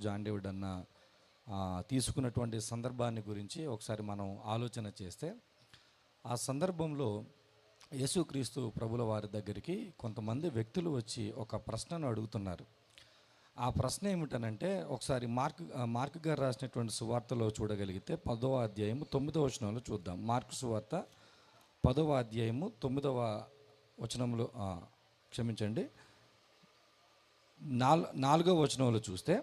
John David అన్న తీసుకున్నటువంటి సందర్భాన్ని గురించి ఒకసారి మనం ఆలోచన చేస్తే ఆ సందర్భంలో యేసుక్రీస్తు ప్రభుల వారి దగ్గరికి కొంతమంది వ్యక్తులు వచ్చి ఒక ప్రశ్నను అడుగుతున్నారు. ఆ ప్రశ్న ఏమిటనంటే ఒకసారి మార్క్ మార్క్ గారు రాసినటువంటి సువార్తలో చూడగలిగితే పదవ అధ్యాయము తొమ్మిదవ వచనంలో చూద్దాం. మార్క్ సువార్త పదవ అధ్యాయము తొమ్మిదవ వచనంలో క్షమించండి నాలు నాలుగవ వచనంలో చూస్తే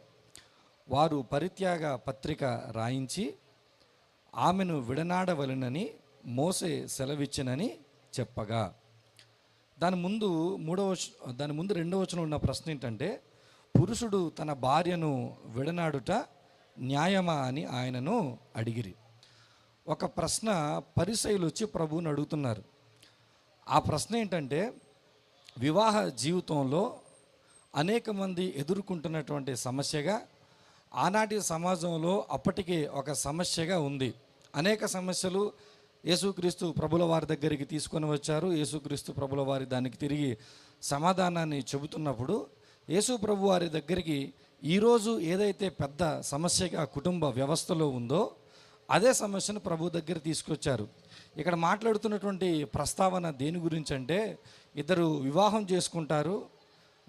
వారు పరిత్యాగ పత్రిక రాయించి ఆమెను విడనాడవలెనని మోసే సెలవిచ్చినని చెప్పగా. దాని ముందు మూడవ దాని ముందు రెండవ వచనం ఉన్న ప్రశ్న ఏంటంటే పురుషుడు తన భార్యను విడనాడుట న్యాయమా అని ఆయనను అడిగిరి. ఒక ప్రశ్న పరిసయులు వచ్చి ప్రభువుని అడుగుతున్నారు. ఆ ప్రశ్న ఏంటంటే వివాహ జీవితంలో అనేక మంది ఎదుర్కొంటున్నటువంటి సమస్యగా ఆనాటి సమాజంలో అప్పటికే ఒక సమస్యగా ఉంది. అనేక సమస్యలు యేసుక్రీస్తు ప్రభుల వారి దగ్గరికి తీసుకొని వచ్చారు. యేసుక్రీస్తు ప్రభుల వారి దానికి తిరిగి సమాధానాన్ని చెబుతున్నప్పుడు యేసు ప్రభు వారి దగ్గరికి ఈరోజు ఏదైతే పెద్ద సమస్యగా కుటుంబ వ్యవస్థలో ఉందో అదే సమస్యను ప్రభు దగ్గర తీసుకొచ్చారు. ఇక్కడ మాట్లాడుతున్నటువంటి ప్రస్తావన దేని గురించి అంటే ఇద్దరు వివాహం చేసుకుంటారు.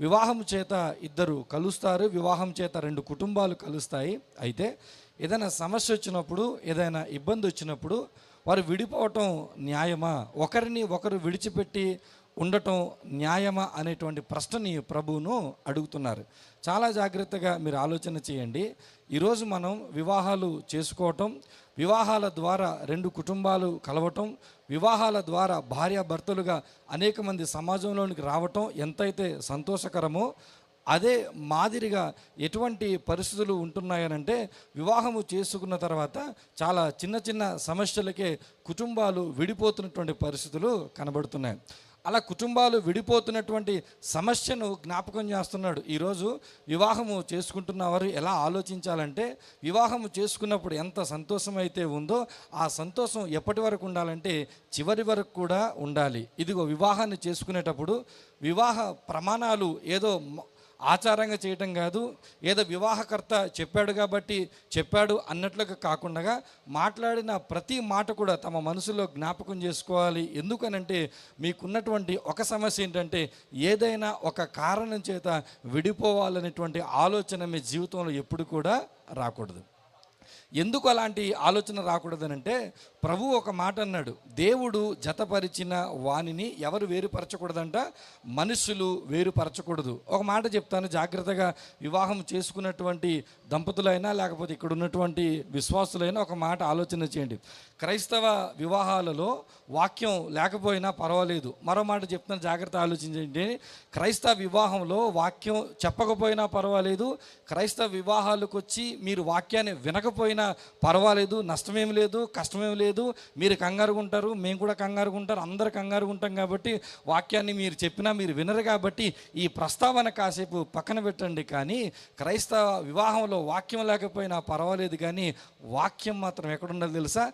వివాహం చేత ఇద్దరు కలుస్తారు వివాహం చేత రెండు కుటుంబాలు కలుస్తాయి. అయితే ఏదైనా సమస్య వచ్చినప్పుడు ఏదైనా ఇబ్బంది వచ్చినప్పుడు వారు విడిపోవటం న్యాయమా? ఒకరిని ఒకరు విడిచిపెట్టి ఉండటం న్యాయమా అనేటువంటి ప్రశ్నని ప్రభువును అడుగుతున్నారు. చాలా జాగ్రత్తగా మీరు ఆలోచన చేయండి. ఈరోజు మనం వివాహాలు చేసుకోవటం వివాహాల ద్వారా రెండు కుటుంబాలు కలవటం వివాహాల ద్వారా భార్యాభర్తలుగా అనేక మంది సమాజంలోనికి రావటం ఎంతైతే సంతోషకరమో అదే మాదిరిగా ఎటువంటి పరిస్థితులు ఉంటున్నాయనంటే వివాహము చేసుకున్న తర్వాత చాలా చిన్న చిన్న సమస్యలకే కుటుంబాలు విడిపోతున్నటువంటి పరిస్థితులు కనబడుతున్నాయి. అలా కుటుంబాలు విడిపోతున్నటువంటి సమస్యను జ్ఞాపకం చేస్తున్నాడు. ఈరోజు వివాహము చేసుకుంటున్న వారు ఎలా ఆలోచించాలంటే వివాహము చేసుకున్నప్పుడు ఎంత సంతోషం అయితే ఉందో ఆ సంతోషం ఎప్పటి వరకు ఉండాలంటే చివరి వరకు కూడా ఉండాలి. ఇదిగో వివాహాన్ని చేసుకునేటప్పుడు వివాహ ప్రమాణాలు ఏదో ఆచారంగా చేయటం కాదు ఏదో వివాహకర్త చెప్పాడు కాబట్టి చెప్పాడు అన్నట్లుగా కాకుండా మాట్లాడిన ప్రతి మాట కూడా తమ మనసులో జ్ఞాపకం చేసుకోవాలి. ఎందుకనంటే మీకున్నటువంటి ఒక సమస్య ఏంటంటే ఏదైనా ఒక కారణం చేత విడిపోవాలనేటువంటి ఆలోచన మీ జీవితంలో ఎప్పుడు కూడా రాకూడదు. ఎందుకు అలాంటి ఆలోచన రాకూడదనంటే ప్రభు ఒక మాట అన్నాడు దేవుడు జతపరిచిన వాణిని ఎవరు వేరుపరచకూడదంట? మనుషులు వేరుపరచకూడదు. ఒక మాట చెప్తాను జాగ్రత్తగా వివాహం చేసుకున్నటువంటి దంపతులైనా లేకపోతే ఇక్కడ ఉన్నటువంటి విశ్వాసులైనా ఒక మాట ఆలోచన చేయండి. క్రైస్తవ వివాహాలలో వాక్యం లేకపోయినా పర్వాలేదు. మరో మాట చెప్తాను జాగ్రత్త ఆలోచించండి. క్రైస్తవ వివాహంలో వాక్యం చెప్పకపోయినా పర్వాలేదు. క్రైస్తవ వివాహాలకు వచ్చి మీరు వాక్యాన్ని వినకపోయినా పర్వాలేదు. నష్టమేం లేదు కష్టమేం లేదు. లేదు మీరు కంగారుగుంటారు మేము కూడా కంగారుగుంటారు అందరు కంగారుగుంటాం కాబట్టి వాక్యాన్ని మీరు చెప్పినా మీరు వినరు కాబట్టి ఈ ప్రస్తావన కాసేపు పక్కన పెట్టండి కానీ క్రైస్తవ వివాహంలో వాక్యం లేకపోయినా పర్వాలేదు కానీ వాక్యం మాత్రం ఎక్కడ తెలుసా?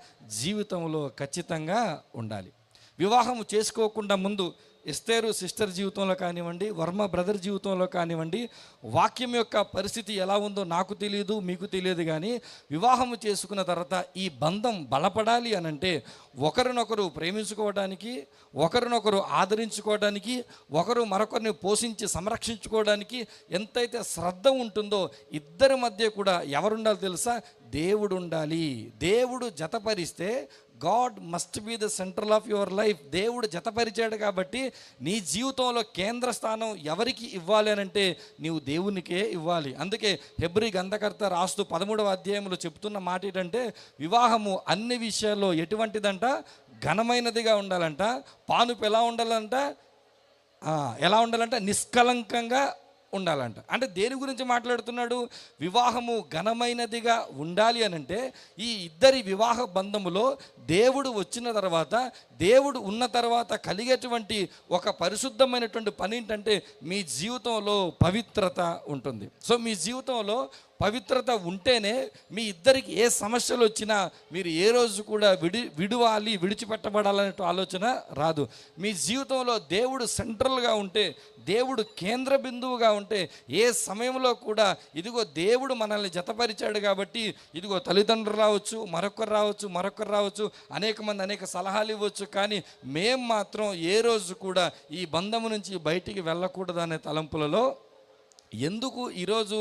జీవితంలో ఖచ్చితంగా ఉండాలి. వివాహం చేసుకోకుండా ముందు ఇస్తేరు సిస్టర్ జీవితంలో కానివ్వండి వర్మ బ్రదర్ జీవితంలో కానివ్వండి వాక్యం యొక్క పరిస్థితి ఎలా ఉందో నాకు తెలియదు మీకు తెలియదు కానీ వివాహం చేసుకున్న తర్వాత ఈ బంధం బలపడాలి అని అంటే ఒకరినొకరు ప్రేమించుకోవడానికి ఒకరినొకరు ఆదరించుకోవడానికి ఒకరు మరొకరిని పోషించి సంరక్షించుకోవడానికి ఎంతైతే శ్రద్ధ ఉంటుందో ఇద్దరి మధ్య కూడా ఎవరుండాలి తెలుసా? దేవుడు ఉండాలి దేవుడు జతపరిస్తే God must be the central of your life దేవుడు జతపరిచాడు కాబట్టి నీ జీవితంలో కేంద్ర స్థానం ఎవరికి ఇవ్వాలి అని అంటే నీవు దేవునికే ఇవ్వాలి. అందుకే హెబ్రి గంధకర్త రాస్తూ పదమూడవ అధ్యాయంలో చెప్తున్న మాట ఏంటంటే వివాహము అన్ని విషయాల్లో ఎటువంటిదంట? ఘనమైనదిగా ఉండాలంట. పానుపు ఎలా ఉండాలంట? ఎలా ఉండాలంటే? నిష్కలంకంగా ఉండాలంట. అంటే దేని గురించి మాట్లాడుతున్నాడు? వివాహము ఘనమైనదిగా ఉండాలి అని అంటే ఈ ఇద్దరి వివాహ బంధములో దేవుడు వచ్చిన తర్వాత దేవుడు ఉన్న తర్వాత కలిగేటువంటి ఒక పరిశుద్ధమైనటువంటి పని ఏంటంటే మీ జీవితంలో పవిత్రత ఉంటుంది. సో మీ జీవితంలో పవిత్రత ఉంటేనే మీ ఇద్దరికి ఏ సమస్యలు వచ్చినా మీరు ఏ రోజు కూడా విడి విడువాలి విడిచిపెట్టబడాలనే ఆలోచన రాదు. మీ జీవితంలో దేవుడు సెంట్రల్గా ఉంటే దేవుడు కేంద్ర బిందువుగా ఉంటే ఏ సమయంలో కూడా ఇదిగో దేవుడు మనల్ని జతపరిచాడు కాబట్టి ఇదిగో తల్లిదండ్రులు రావచ్చు మరొకరు రావచ్చు మరొకరు రావచ్చు అనేక మంది అనేక సలహాలు ఇవ్వచ్చు కానీ మేం మాత్రం ఏ రోజు కూడా ఈ బంధము నుంచి బయటికి వెళ్ళకూడదు అనే తలంపులలో ఎందుకు ఈరోజు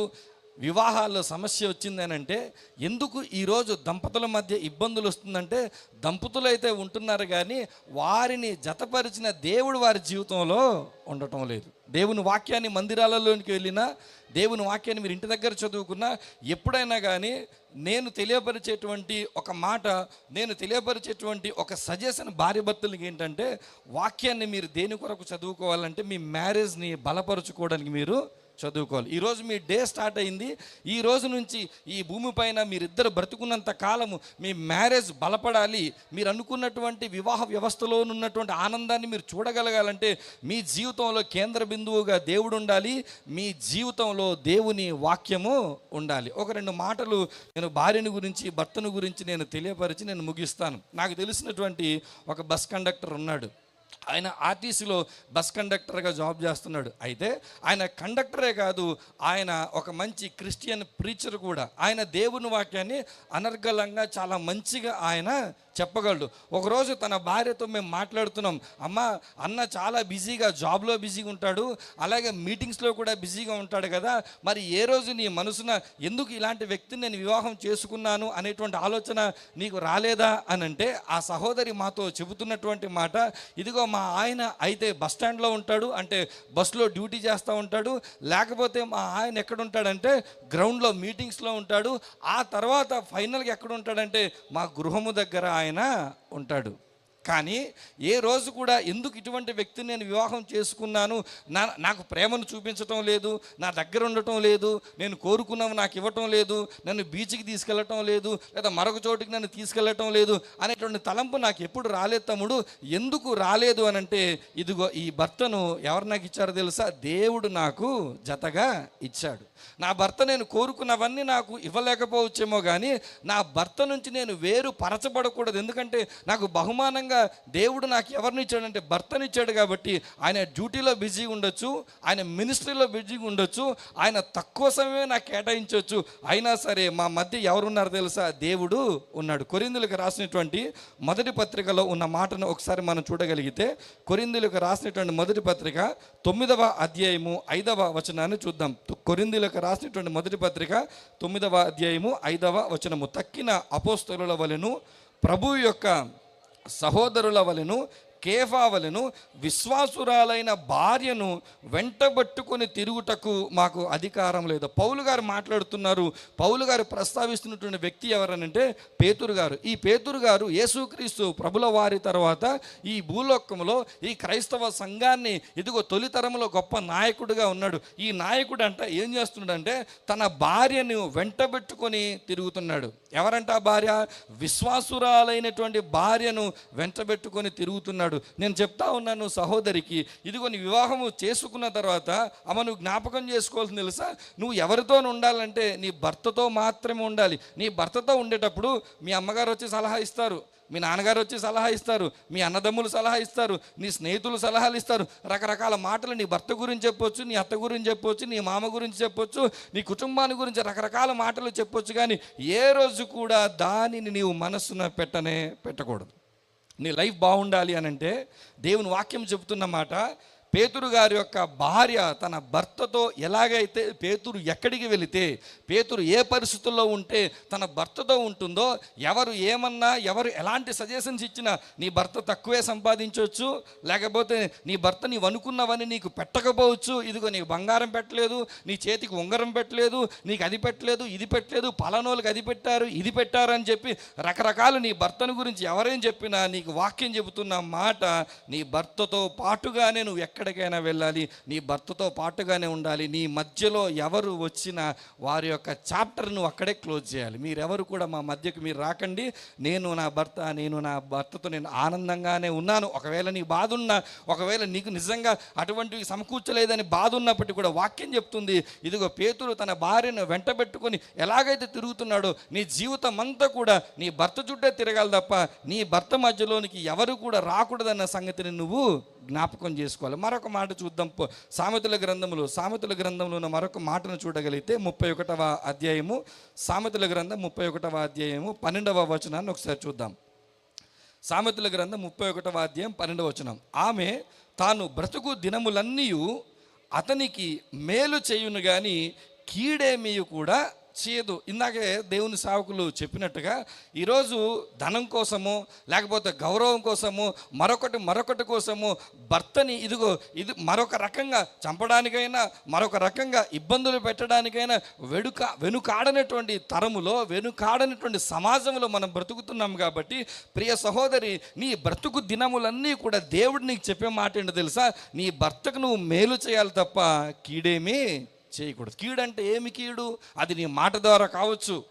వివాహాల్లో సమస్య వచ్చింది అని అంటే ఎందుకు ఈరోజు దంపతుల మధ్య ఇబ్బందులు వస్తుందంటే దంపతులు అయితే ఉంటున్నారు కానీ వారిని జతపరిచిన దేవుడు వారి జీవితంలో ఉండటం లేదు. దేవుని వాక్యాన్ని మందిరాలలోనికి వెళ్ళినా దేవుని వాక్యాన్ని మీరు ఇంటి దగ్గర చదువుకున్నా ఎప్పుడైనా కానీ నేను తెలియపరిచేటువంటి ఒక మాట నేను తెలియపరిచేటువంటి ఒక సజెషన్ భార్య భర్తలకి ఏంటంటే వాక్యాన్ని మీరు దేని కొరకు చదువుకోవాలంటే మీ మ్యారేజ్ని బలపరుచుకోవడానికి మీరు చదువుకోవాలి. ఈరోజు మీ డే స్టార్ట్ అయింది. ఈ రోజు నుంచి ఈ భూమిపైన మీరిద్దరు బ్రతుకున్నంత కాలము మీ మ్యారేజ్ బలపడాలి. మీరు అనుకున్నటువంటి వివాహ వ్యవస్థలో ఉన్నటువంటి ఆనందాన్ని మీరు చూడగలగాలంటే మీ జీవితంలో కేంద్ర బిందువుగా దేవుడు ఉండాలి. మీ జీవితంలో దేవుని వాక్యము ఉండాలి. ఒక రెండు మాటలు నేను భార్యని గురించి భర్తను గురించి నేను తెలియపరిచి నేను ముగిస్తాను. నాకు తెలిసినటువంటి ఒక బస్ కండక్టర్ ఉన్నాడు. ఆయన ఆర్టీసీలో బస్ కండక్టర్గా జాబ్ చేస్తున్నాడు. అయితే ఆయన కండక్టరే కాదు ఆయన ఒక మంచి క్రిస్టియన్ ప్రీచర్ కూడా. ఆయన దేవుని వాక్యాన్ని అనర్గళంగా చాలా మంచిగా ఆయన చెప్పగలడు. ఒకరోజు తన భార్యతో మేము మాట్లాడుతున్నాం అమ్మ అన్న చాలా బిజీగా జాబ్లో బిజీగా ఉంటాడు అలాగే మీటింగ్స్లో కూడా బిజీగా ఉంటాడు కదా మరి ఏ రోజు నీ మనసున ఎందుకు ఇలాంటి వ్యక్తిని నేను వివాహం చేసుకున్నాను? అనేటువంటి ఆలోచన నీకు రాలేదా? అని అంటే ఆ సహోదరి మాతో చెబుతున్నటువంటి మాట ఇదిగో మా ఆయన అయితే బస్ స్టాండ్లో ఉంటాడు అంటే బస్సులో డ్యూటీ చేస్తూ ఉంటాడు లేకపోతే మా ఆయన ఎక్కడ ఉంటాడంటే గ్రౌండ్లో మీటింగ్స్లో ఉంటాడు ఆ తర్వాత ఫైనల్గా ఎక్కడ ఉంటాడంటే మా గృహము దగ్గర ఆయన ఉంటాడు. కానీ ఏ రోజు కూడా ఎందుకు ఇటువంటి వ్యక్తిని నేను వివాహం చేసుకున్నాను? నా నాకు ప్రేమను చూపించటం లేదు నా దగ్గర ఉండటం లేదు నేను కోరుకున్నాము నాకు ఇవ్వటం లేదు నన్ను బీచ్కి తీసుకెళ్ళటం లేదు లేదా మరొక చోటుకి నన్ను తీసుకెళ్ళటం లేదు అనేటువంటి తలంపు నాకు ఎప్పుడు రాలేదు తమ్ముడు. ఎందుకు రాలేదు అని అంటే ఇదిగో ఈ భర్తను ఎవరు నాకు ఇచ్చారో తెలుసా? దేవుడు నాకు జతగా ఇచ్చాడు. నా భర్త నేను కోరుకున్నవన్నీ నాకు ఇవ్వలేకపోవచ్చేమో కానీ నా భర్త నుంచి నేను వేరు పరచబడకూడదు. ఎందుకంటే నాకు బహుమానంగా దేవుడు నాకు ఎవరినిచ్చాడంటే భర్తనిచ్చాడు కాబట్టి ఆయన డ్యూటీలో బిజీగా ఉండొచ్చు ఆయన మినిస్ట్రీలో బిజీగా ఉండొచ్చు ఆయన తక్కువ సమయమే నాకు కేటాయించవచ్చు అయినా సరే మా మధ్య ఎవరున్నారు తెలుసా? దేవుడు ఉన్నాడు. కొరిందులకు రాసినటువంటి మొదటి పత్రికలో ఉన్న మాటను ఒకసారి మనం చూడగలిగితే కొరిందులకు రాసినటువంటి మొదటి పత్రిక తొమ్మిదవ అధ్యాయము ఐదవ వచనాన్ని చూద్దాం. కొరిందులకు రాసినటువంటి మొదటి పత్రిక తొమ్మిదవ అధ్యాయము ఐదవ వచనము. తక్కిన అపోస్తలుల వలెను ప్రభు యొక్క సహోదరుల వలెను కేఫావలెను విశ్వాసురాలైన భార్యను వెంటబట్టుకొని తిరుగుటకు మాకు అధికారం లేదు. పౌలు గారు మాట్లాడుతున్నారు. పౌలు గారు ప్రస్తావిస్తున్నటువంటి వ్యక్తి ఎవరనంటే పేతురు గారు. ఈ పేతురు గారు యేసుక్రీస్తు ప్రభుల వారి తర్వాత ఈ భూలోకంలో ఈ క్రైస్తవ సంఘాన్ని ఇదిగో తొలితరంలో గొప్ప నాయకుడిగా ఉన్నాడు. ఈ నాయకుడు అంట ఏం చేస్తున్నాడంటే తన భార్యను వెంటబెట్టుకొని తిరుగుతున్నాడు. ఎవరంట ఆ భార్య? విశ్వాసురాలైనటువంటి భార్యను వెంటబెట్టుకొని తిరుగుతున్నాడు. నేను చెప్తా ఉన్నాను సహోదరికి ఇదిగో నీ వివాహము చేసుకున్న తర్వాత అమ్మ నువ్వు జ్ఞాపకం చేసుకోవాల్సింది తెలుసా? నువ్వు ఎవరితో ఉండాలంటే నీ భర్తతో మాత్రమే ఉండాలి. నీ భర్తతో ఉండేటప్పుడు మీ అమ్మగారు వచ్చి సలహా ఇస్తారు మీ నాన్నగారు వచ్చి సలహా ఇస్తారు మీ అన్నదమ్ములు సలహా ఇస్తారు నీ స్నేహితులు సలహాలు ఇస్తారు. రకరకాల మాటలు నీ భర్త గురించి చెప్పొచ్చు నీ అత్త గురించి చెప్పొచ్చు నీ మామ గురించి చెప్పొచ్చు నీ కుటుంబాన్ని గురించి రకరకాల మాటలు చెప్పొచ్చు కానీ ఏ రోజు కూడా దానిని నీవు మనస్సున పెట్టనే పెట్టకూడదు. నీ లైఫ్ బాగుండాలి అని అంటే దేవుని వాక్యం చెబుతున్న మాట పేతురు గారి యొక్క భార్య తన భర్తతో ఎలాగైతే పేతురు ఎక్కడికి వెళితే పేతురు ఏ పరిస్థితుల్లో ఉంటే తన భర్తతో ఉంటుందో ఎవరు ఏమన్నా ఎవరు ఎలాంటి సజెషన్స్ ఇచ్చినా నీ భర్త తక్కువే సంపాదించవచ్చు లేకపోతే నీ భర్త నీవు అనుకున్నవని నీకు పెట్టకపోవచ్చు ఇదిగో నీకు బంగారం పెట్టలేదు నీ చేతికి ఉంగరం పెట్టలేదు నీకు అది పెట్టలేదు ఇది పెట్టలేదు పలానోళ్ళకి అది పెట్టారు ఇది పెట్టారు అని చెప్పి రకరకాలు నీ భర్తను గురించి ఎవరేం చెప్పినా నీకు వాక్యం చెబుతున్న మాట నీ భర్తతో పాటుగానే నువ్వు ఎక్కడ ఎక్కడికైనా వెళ్ళాలి నీ భర్తతో పాటుగానే ఉండాలి నీ మధ్యలో ఎవరు వచ్చినా వారి యొక్క చాప్టర్ నువ్వు అక్కడే క్లోజ్ చేయాలి. మీరెవరు కూడా మా మధ్యకు మీరు రాకండి. నేను నా భర్త నేను నా భర్తతో నేను ఆనందంగానే ఉన్నాను. ఒకవేళ నీ బాధ ఉన్నా ఒకవేళ నీకు నిజంగా అటువంటివి సమకూర్చలేదని బాధ ఉన్నప్పటికీ కూడా వాక్యం చెప్తుంది. ఇదిగో పేతురు తన భార్యను వెంటబెట్టుకొని ఎలాగైతే తిరుగుతున్నాడో నీ జీవితం అంతా కూడా నీ భర్త చుట్టే తిరగాలి తప్ప నీ భర్త మధ్యలోనికి ఎవరు కూడా రాకూడదన్న సంగతిని నువ్వు జ్ఞాపకం చేసుకోవాలి. మరొక మాట చూద్దాం. సామెతల గ్రంథములు సామెతల గ్రంథంలో ఉన్న మరొక మాటను చూడగలిగితే ముప్పై ఒకటవ అధ్యాయము సామెతల గ్రంథం ముప్పై ఒకటవ అధ్యాయము పన్నెండవ వచనాన్ని ఒకసారి చూద్దాం. సామెతల గ్రంథం ముప్పై ఒకటవ అధ్యాయం పన్నెండవ వచనం. ఆమె తాను బ్రతుకు దినములన్నీ అతనికి మేలు చేయును కానీ కీడేమీ కూడా చేయదు. ఇందాకే దేవుని సావకులు చెప్పినట్టుగా ఈరోజు ధనం కోసము లేకపోతే గౌరవం కోసము మరొకటి మరొకటి కోసము భర్తని ఇదిగో ఇది మరొక రకంగా చంపడానికైనా మరొక రకంగా ఇబ్బందులు పెట్టడానికైనా వెనుక వెనుకాడనటువంటి తరములో వెనుకాడనటువంటి సమాజంలో మనం బ్రతుకుతున్నాం కాబట్టి ప్రియ సహోదరి నీ బ్రతుకు దినములన్నీ కూడా దేవుడు నీకు చెప్పే మాట ఏంటో తెలుసా? నీ భర్తకు నువ్వు మేలు చేయాలి తప్ప కీడేమీ చేయకూడదు. కీడంటే ఏమి కీడు? అది నీ మాట ద్వారా కావచ్చు.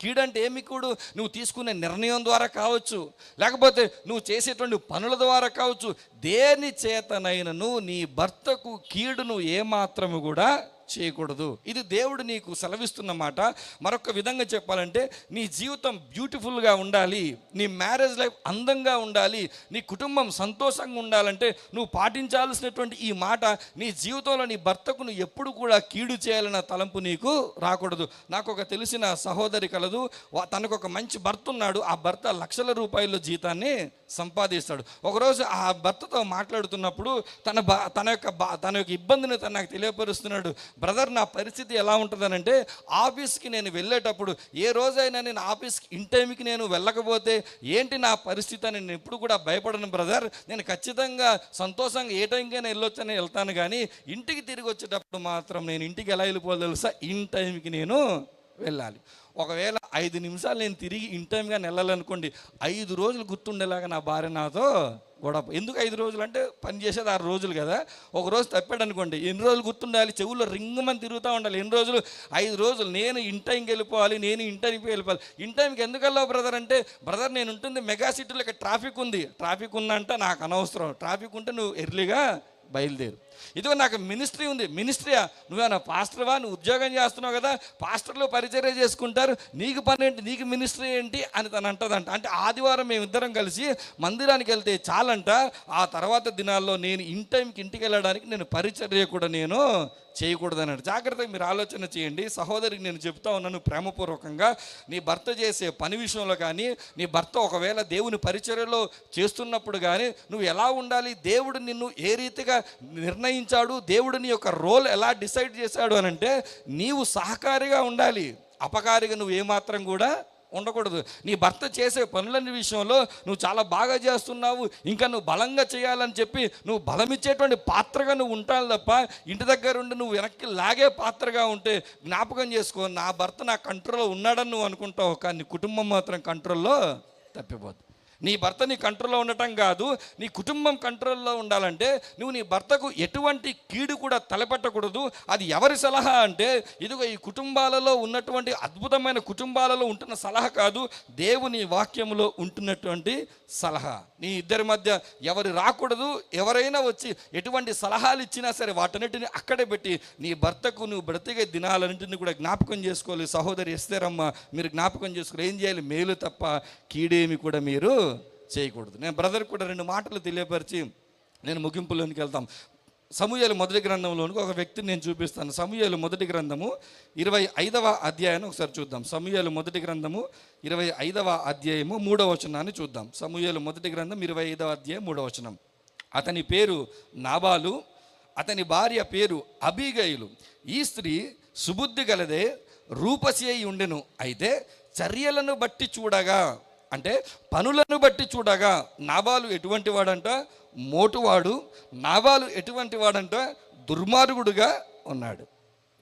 కీడంటే ఏమి కీడు? నువ్వు తీసుకునే నిర్ణయం ద్వారా కావచ్చు. లేకపోతే నువ్వు చేసేటువంటి పనుల ద్వారా కావచ్చు. దేని చేతనైనను నీ భర్తకు కీడును ఏమాత్రము కూడా చేయకూడదు. ఇది దేవుడు నీకు సెలవిస్తున్న మాట. మరొక విధంగా చెప్పాలంటే నీ జీవితం బ్యూటిఫుల్గా ఉండాలి. నీ మ్యారేజ్ లైఫ్ అందంగా ఉండాలి. నీ కుటుంబం సంతోషంగా ఉండాలంటే నువ్వు పాటించాల్సినటువంటి ఈ మాట నీ జీవితంలో నీ భర్తకు నువ్వు ఎప్పుడు కూడా కీడు చేయాలన్న తలంపు నీకు రాకూడదు. నాకు ఒక తెలిసిన సహోదరి కలదు. తనకు ఒక మంచి భర్త ఉన్నాడు. ఆ భర్త లక్షల రూపాయల జీతాన్ని సంపాదిస్తాడు. ఒకరోజు ఆ భర్తతో మాట్లాడుతున్నప్పుడు తన బా తన యొక్క బా తన యొక్క ఇబ్బందిని తను నాకు తెలియపరుస్తున్నాడు. బ్రదర్ నా పరిస్థితి ఎలా ఉంటుందనంటే ఆఫీస్కి నేను వెళ్ళేటప్పుడు ఏ రోజైనా నేను ఆఫీస్కి ఇన్ టైంకి నేను వెళ్ళకపోతే ఏంటి నా పరిస్థితి అని నేను ఎప్పుడు కూడా భయపడను బ్రదర్. నేను ఖచ్చితంగా సంతోషంగా ఏ టైంకైనా వెళ్ళొచ్చని వెళ్తాను కానీ ఇంటికి తిరిగి వచ్చేటప్పుడు మాత్రం నేను ఇంటికి ఎలా వెళ్ళిపోవాలి తెలుసా? ఇన్ టైంకి నేను వెళ్ళాలి. ఒకవేళ ఐదు నిమిషాలు నేను తిరిగి ఇన్ టైంగా వెళ్ళాలనుకోండి ఐదు రోజులు గుర్తుండేలాగా నా భార్య నాతో గొడవ. ఎందుకు ఐదు రోజులు? అంటే పని చేసేది ఆరు రోజులు కదా. ఒక రోజు తప్పాడు అనుకోండి ఎన్ని రోజులు గుర్తుండాలి? చెవుల్లో రింగమని తిరుగుతూ ఉండాలి. ఎన్ని రోజులు? ఐదు రోజులు. నేను ఇన్ టైంకి వెళ్ళిపోవాలి నేను ఇన్ టైంకి వెళ్ళిపోవాలి. ఇన్ టైంకి ఎందుకు వెళ్ళావు బ్రదర్? అంటే బ్రదర్ నేను ఉంటుంది మెగా సిటీలో ఇక్కడ ట్రాఫిక్ ఉంది. ట్రాఫిక్ ఉందంటే నాకు అనవసరం. ట్రాఫిక్ ఉంటే నువ్వు ఎర్లీగా బయలుదేరు. ఇదిగో నాకు మినిస్ట్రీ ఉంది. మినిస్ట్రీయా నువ్వేనా పాస్టర్వా? నువ్వు ఉద్యోగం చేస్తున్నావు కదా పాస్టర్లు పరిచర్య చేసుకుంటారు. నీకు పని ఏంటి? నీకు మినిస్ట్రీ ఏంటి? అని తను అంటదంట. అంటే ఆదివారం మేమిద్దరం కలిసి మందిరానికి వెళ్తే చాలంట. ఆ తర్వాత దినాల్లో నేను ఇన్ టైంకి ఇంటికి వెళ్ళడానికి నేను పరిచర్య కూడా నేను చేయకూడదన్నాడు. జాగ్రత్తగా మీరు ఆలోచన చేయండి. సహోదరికి నేను చెప్తా ఉన్నాను ప్రేమపూర్వకంగా. నీ భర్త చేసే పని విషయంలో కానీ నీ భర్త ఒకవేళ దేవుని పరిచర్యలో చేస్తున్నప్పుడు కానీ నువ్వు ఎలా ఉండాలి? దేవుడు నిన్ను ఏ రీతిగా నిర్ణయం నిర్ణయించాడు దేవుడు నీ యొక్క రోల్ ఎలా డిసైడ్ చేశాడు అని అంటే నీవు సహకారిగా ఉండాలి. అపకారిగా నువ్వు ఏమాత్రం కూడా ఉండకూడదు. నీ భర్త చేసే పనులన్నీ విషయంలో నువ్వు చాలా బాగా చేస్తున్నావు ఇంకా నువ్వు బలంగా చేయాలని చెప్పి నువ్వు బలమిచ్చేటువంటి పాత్రగా నువ్వు ఉంటాను తప్ప ఇంటి దగ్గర ఉండి నువ్వు వెనక్కి లాగే పాత్రగా ఉంటే జ్ఞాపకం చేసుకో నా భర్త నా కంట్రోల్లో ఉన్నాడని నువ్వు అనుకుంటావు కానీ కుటుంబం మాత్రం కంట్రోల్లో తప్పిపోతుంది నీ భర్త నీ కంట్రోల్లో ఉండటం కాదు నీ కుటుంబం కంట్రోల్లో ఉండాలంటే నువ్వు నీ భర్తకు ఎటువంటి కీడు కూడా తలపెట్టకూడదు. అది ఎవరి సలహా అంటే ఇదిగో ఈ కుటుంబాలలో ఉన్నటువంటి అద్భుతమైన కుటుంబాలలో ఉంటున్న సలహా కాదు దేవుని వాక్యంలో ఉంటున్నటువంటి సలహా. నీ ఇద్దరి మధ్య ఎవరు రాకూడదు ఎవరైనా వచ్చి ఎటువంటి సలహాలు ఇచ్చినా సరే వాటన్నిటిని అక్కడే పెట్టి నీ భర్తకు నువ్వు బ్రతికే దినాలన్నింటిని కూడా జ్ఞాపకం చేసుకోవాలి. సహోదరి ఎస్తేరమ్మ మీరు జ్ఞాపకం చేసుకోవాలి ఏం చేయాలి? మేలు తప్ప కీడేమి కూడా మీరు చేయకూడదు. నేను బ్రదర్ కూడా రెండు మాటలు తెలియపరిచి నేను ముగింపులోనికి వెళ్తాం. సమూహలు మొదటి గ్రంథంలోనికి ఒక వ్యక్తిని నేను చూపిస్తాను. సమూహలు మొదటి గ్రంథము ఇరవై ఐదవ అధ్యాయాన్ని ఒకసారి చూద్దాం. సమూహలు మొదటి గ్రంథము ఇరవై ఐదవ అధ్యాయము మూడవ వచనాన్ని చూద్దాం. సమూహలు మొదటి గ్రంథం ఇరవై ఐదవ అధ్యాయం మూడవ వచనం. అతని పేరు నాబాలు అతని భార్య పేరు అబీగయులు ఈ స్త్రీ సుబుద్ధి గలదే రూపసి అయి ఉండెను. అయితే చర్యలను బట్టి చూడగా అంటే పనులను బట్టి చూడగా నాబాలు ఎటువంటి వాడంట? మోటువాడు నాబాలు ఎటువంటి వాడంట దుర్మార్గుడుగా ఉన్నాడు.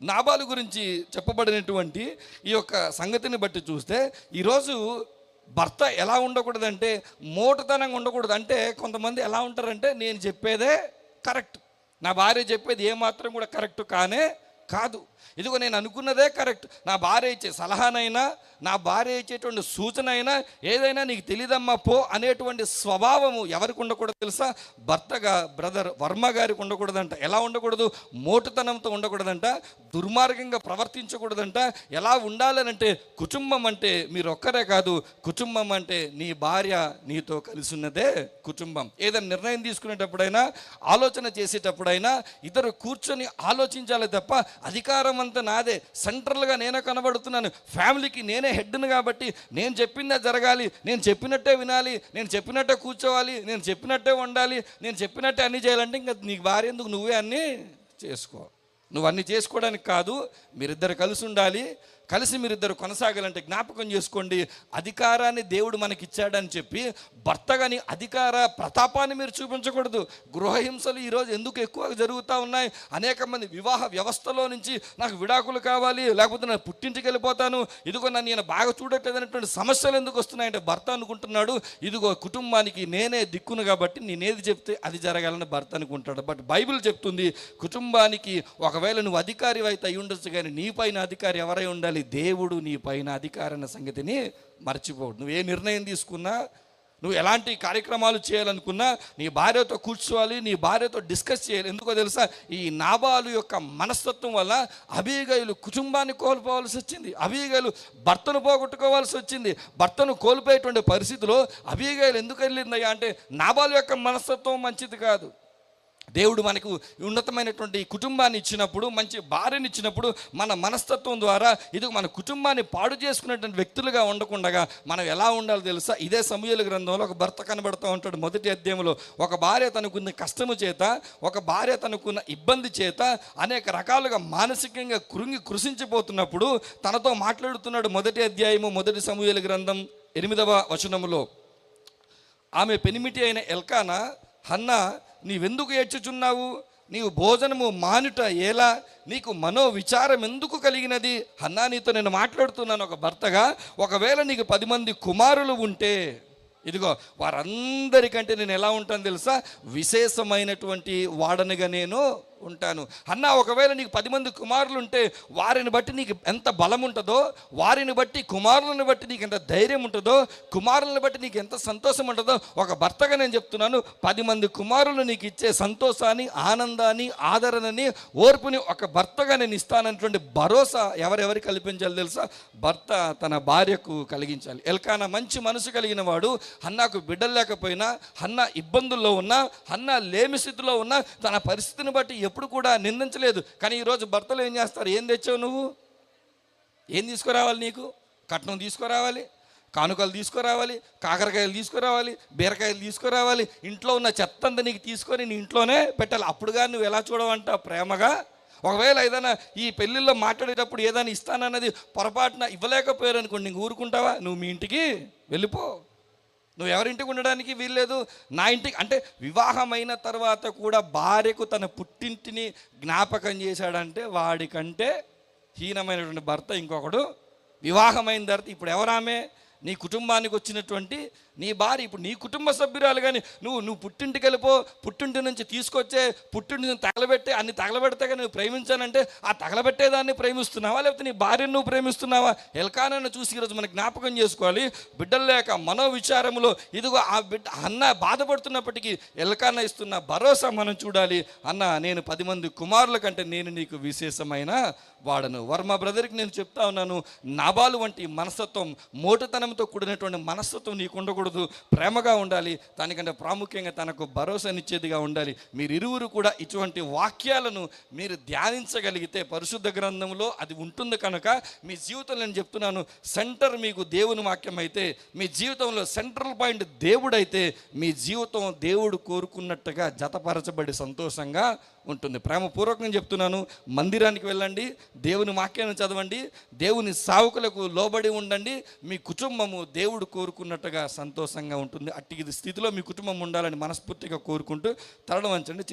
నాబాలు గురించి చెప్పబడినటువంటి ఈ యొక్క సంగతిని బట్టి చూస్తే ఈరోజు భర్త ఎలా ఉండకూడదంటే మోటుతనంగా ఉండకూడదు. అంటే కొంతమంది ఎలా ఉంటారంటే నేను చెప్పేదే కరెక్ట్. నా భార్య చెప్పేది ఏమాత్రం కూడా కరెక్ట్ కానే కాదు. ఇదిగో నేను అనుకున్నదే కరెక్ట్. నా భార్య ఇచ్చే సలహానైనా నా భార్య ఇచ్చేటువంటి సూచన అయినా ఏదైనా నీకు తెలియదమ్మా పో అనేటువంటి స్వభావము ఎవరికి ఉండకూడదు తెలుసా? భర్తగా బ్రదర్ వర్మ గారికి ఉండకూడదంట. ఎలా ఉండకూడదు? మోటుతనంతో ఉండకూడదంట. దుర్మార్గంగా ప్రవర్తించకూడదంట. ఎలా ఉండాలనంటే కుటుంబం అంటే మీరు ఒక్కరే కాదు. కుటుంబం అంటే నీ భార్య నీతో కలిసి ఉన్నదే కుటుంబం. ఏదైనా నిర్ణయం తీసుకునేటప్పుడైనా ఆలోచన చేసేటప్పుడైనా ఇద్దరు కూర్చొని ఆలోచించాలి తప్ప అధికారం అంతా నాదే. సెంట్రల్గా నేనే కనబడుతున్నాను. ఫ్యామిలీకి నేనే హెడ్ను కాబట్టి నేను చెప్పిందే జరగాలి. నేను చెప్పినట్టే వినాలి. నేను చెప్పినట్టే కూర్చోవాలి. నేను చెప్పినట్టే ఉండాలి నేను చెప్పినట్టే అన్నీ చేయాలంటే ఇంకా నీకు భార్య ఎందుకు? నువ్వే అన్నీ చేసుకో. నువ్వు అన్నీ చేసుకోవడానికి కాదు. మీరిద్దరు కలిసి ఉండాలి. కలిసి మీరిద్దరు కొనసాగాలంటే జ్ఞాపకం చేసుకోండి అధికారాన్ని దేవుడు మనకి ఇచ్చాడని చెప్పి భర్తగాని అధికార ప్రతాపాన్ని మీరు చూపించకూడదు. గృహహింసలు ఈరోజు ఎందుకు ఎక్కువగా జరుగుతూ ఉన్నాయి? అనేక మంది వివాహ వ్యవస్థలో నుంచి నాకు విడాకులు కావాలి లేకపోతే నేను పుట్టింటికి వెళ్ళిపోతాను ఇదిగో నన్ను నేను బాగా చూడట్లేదు అనేటువంటి సమస్యలు ఎందుకు వస్తున్నాయంటే భర్త అనుకుంటున్నాడు ఇదిగో కుటుంబానికి నేనే దిక్కును కాబట్టి నేనేది చెప్తే అది జరగాలని భర్త అనుకుంటాడు. బట్ బైబిల్ చెప్తుంది కుటుంబానికి ఒకవేళ నువ్వు అధికారి అయితే అయి ఉండొచ్చు కానీ నీ పైన అధికారి ఎవరై ఉండాలి? దేవుడు నీ పైన అధికారి సంగతిని మర్చిపోడు. నువ్వు ఏ నిర్ణయం తీసుకున్నా నువ్వు ఎలాంటి కార్యక్రమాలు చేయాలనుకున్నా నీ భార్యతో కూర్చోవాలి నీ భార్యతో డిస్కస్ చేయాలి. ఎందుకో తెలుసా? ఈ నాబాలు యొక్క మనస్తత్వం వల్ల అబీగయులు కుటుంబాన్ని కోల్పోవాల్సి వచ్చింది. అభిగయులు భర్తను పోగొట్టుకోవాల్సి వచ్చింది. భర్తను కోల్పోయేటువంటి పరిస్థితిలో అభిగయులు ఎందుకు వెళ్ళిందయ్యా అంటే నాబాలు యొక్క మనస్తత్వం మంచిది కాదు. దేవుడు మనకు ఉన్నతమైనటువంటి కుటుంబాన్ని ఇచ్చినప్పుడు మంచి భార్యని ఇచ్చినప్పుడు మన మనస్తత్వం ద్వారా ఇది మన కుటుంబాన్ని పాడు చేసుకునేటువంటి వ్యక్తులుగా ఉండకుండా మనం ఎలా ఉండాలో తెలుసా? ఇదే సమూహల గ్రంథంలో ఒక భర్త కనబడుతూ ఉంటాడు మొదటి అధ్యాయంలో. ఒక భార్య తనకున్న కష్టము చేత ఒక భార్య తనకున్న ఇబ్బంది చేత అనేక రకాలుగా మానసికంగా కృంగి కృషించిపోతున్నప్పుడు తనతో మాట్లాడుతున్నాడు మొదటి అధ్యాయము మొదటి సమూహల గ్రంథం ఎనిమిదవ వచనములో. ఆమె పెనిమిటి అయిన ఎల్కానా హన్నా నీవెందుకు ఏడ్చుచున్నావు? నీవు భోజనము మానుట ఎలా? నీకు మనో విచారం ఎందుకు కలిగినది? అన్నా నీతో నేను మాట్లాడుతున్నాను ఒక భర్తగా. ఒకవేళ నీకు పది మంది కుమారులు ఉంటే ఇదిగో వారందరికంటే నేను ఎలా ఉంటాను తెలుసా? విశేషమైనటువంటి వాడనిగా నేను ఉంటాను. అన్న ఒకవేళ నీకు పది మంది కుమారులు ఉంటే వారిని బట్టి నీకు ఎంత బలం ఉంటుందో వారిని బట్టి కుమారులను బట్టి నీకు ఎంత ధైర్యం ఉంటుందో కుమారులను బట్టి నీకు ఎంత సంతోషం ఉంటుందో ఒక భర్తగా నేను చెప్తున్నాను. పది మంది కుమారులు నీకు ఇచ్చే సంతోషాన్ని ఆనందాన్ని ఆదరణని ఓర్పుని ఒక భర్తగా నేను ఇస్తానటువంటి భరోసా ఎవరెవరి కల్పించాలి తెలుసా? భర్త తన భార్యకు కలిగించాలి. ఎల్కానా మంచి మనసు కలిగిన వాడు హన్నాకు బిడ్డలు లేకపోయినా హన్న ఇబ్బందుల్లో ఉన్నా హన్న లేమి స్థితిలో ఉన్నా తన పరిస్థితిని బట్టి ఎప్పుడు కూడా నిందించలేదు. కానీ ఈరోజు భర్తలు ఏం చేస్తారు? ఏం తెచ్చావు నువ్వు? ఏం తీసుకురావాలి నీకు? కట్నం తీసుకురావాలి కానుకలు తీసుకురావాలి కాకరకాయలు తీసుకురావాలి బీరకాయలు తీసుకురావాలి. ఇంట్లో ఉన్న చెత్త అంతా నీకు తీసుకొని నీ ఇంట్లోనే పెట్టాలి. అప్పుడుగా నువ్వు ఎలా చూడవంట? ప్రేమగా? ఒకవేళ ఏదైనా ఈ పెళ్ళిళ్ళలో మాట్లాడేటప్పుడు ఏదైనా ఇస్తానన్నది పొరపాటున ఇవ్వలేకపోయారు అనుకోండి నీకు ఊరుకుంటావా? నువ్వు మీ ఇంటికి వెళ్ళిపో. నువ్వు ఎవరింటికి ఉండడానికి వీల్లేదు? నా ఇంటికి అంటే వివాహమైన తర్వాత కూడా భార్యకు తన పుట్టింటిని జ్ఞాపకం చేశాడంటే వాడికంటే హీనమైనటువంటి భర్త ఇంకొకడు. వివాహమైన తర్వాత ఇప్పుడు ఎవరామే? నీ కుటుంబానికి వచ్చినటువంటి నీ భార్య ఇప్పుడు నీ కుటుంబ సభ్యురాలు కానీ నువ్వు నువ్వు పుట్టింటికి వెళ్ళిపో పుట్టింటి నుంచి తీసుకొచ్చే పుట్టింటి నుంచి తగలబెట్టే అన్ని తగలబెడితే కానీ నువ్వు ప్రేమించానంటే ఆ తగలబెట్టేదాన్ని ప్రేమిస్తున్నావా? లేకపోతే నీ భార్యను నువ్వు ప్రేమిస్తున్నావా? ఎల్కానని చూసి ఈరోజు మనకు జ్ఞాపకం చేసుకోవాలి. బిడ్డలు లేక మనోవిచారములో ఇదిగో ఆ బిడ్డ అన్న బాధపడుతున్నప్పటికీ ఎల్కాన ఇస్తున్న భరోసా మనం చూడాలి. అన్న నేను పది మంది కుమారుల కంటే నేను నీకు విశేషమైన వాడను. వర్మ బ్రదర్కి నేను చెప్తా ఉన్నాను నాబాలు వంటి మనస్తత్వం మోటుతనంతో కూడినటువంటి మనస్తత్వం నీకు ఉండకూడదు ప్రేమగా ఉండాలి దానికంటే ప్రాముఖ్యంగా తనకు భరోసానిచ్చేదిగా ఉండాలి. మీరు ఇరువురు కూడా ఇటువంటి వాక్యాలను మీరు ధ్యానించగలిగితే పరిశుద్ధ గ్రంథంలో అది ఉంటుంది కనుక మీ జీవితంలో నేను చెప్తున్నాను సెంటర్ మీకు దేవుని వాక్యం అయితే మీ జీవితంలో సెంట్రల్ పాయింట్ దేవుడైతే మీ జీవితం దేవుడు కోరుకున్నట్టుగా జతపరచబడి సంతోషంగా ఉంటుంది. ప్రేమపూర్వకంగా చెప్తున్నాను మందిరానికి వెళ్ళండి దేవుని వాక్యాన్ని చదవండి దేవుని సావుకులకు లోబడి ఉండండి మీ కుటుంబము దేవుడు కోరుకున్నట్టుగా సంతోషంగా ఉంటుంది. అట్టి స్థితిలో మీ కుటుంబం ఉండాలని మనస్ఫూర్తిగా కోరుకుంటూ తరడం వంచండి. చిన్న